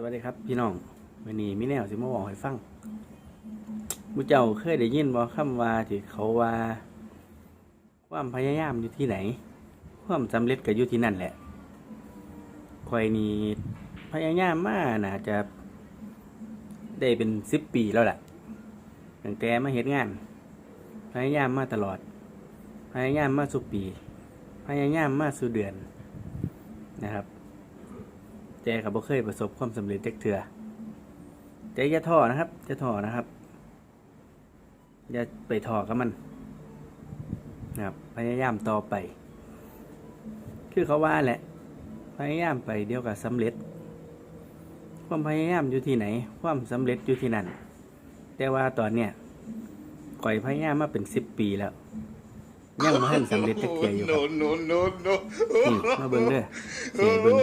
สวัสดีครับพี่น้องวันนี้มิแนวสิมาบอกให้ฟังมูเจ้าเคยได้ยินบ่คำว่าที่เขาว่า ความพยายามอยู่ที่ไหน ความสำเร็จก็อยู่ที่นั่นแหละคอยนี่พยายามมากน่าจะได้เป็นสิบปีแล้วแหละตั้งแต่มาเห็นงาน พยายามมาตลอด พยายามมาสุปี พยายามมาสู่เดือนนะครับ แต่เขาบ่เคยประสบความสำเร็จจักเถื่อแต่อย่าท้อนะครับอย่าท้อนะครับ อย่าไปท้อกับมันนะครับพยายามต่อไป คือเขาว่าแหละ พยายามไปเดียวกับสำเร็จ ความพยายามอยู่ที่ไหน ความสำเร็จอยู่ที่นั่น แต่ว่าตอนเนี้ยก่อยพยายามมาเป็นสิบปีแล้วยังไม่ทันสำเร็จจักเถื่ออยู่ครับ no, no, no, นี่มาเบิ่งเด้อเสียเบิ่ง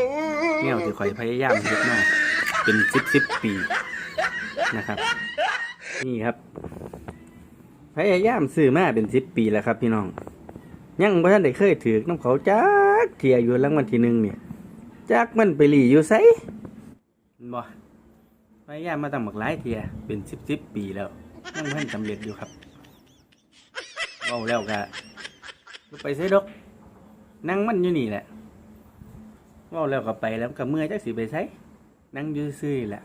แนวที่ข่อยพยายามเฮ็ดมาเป็นสิบสิบปีนะครับ นี่ครับ พยายามซื้อมาเป็นสิบปีแล้วครับพี่น้อง ยังบ่ทันได้เคยถือน้ำเขาจักเทียอยู่รางวัลที่หนึ่งเนี่ยจักมันไปหลีอยู่ไสเห็นบ่พยายามมาตั้งหมากหลายเทียเป็นสิบสิบปีแล้วยังบ่ทันสำเร็จอยู่ครับเว้าแล้วก็บ่ไปไสดอกนั่งมันอยู่นี่แหละ ว่าแล้วก็ไปแล้วก็เมื่อยจักสิไปใช้นั่งยืซื่อแหละ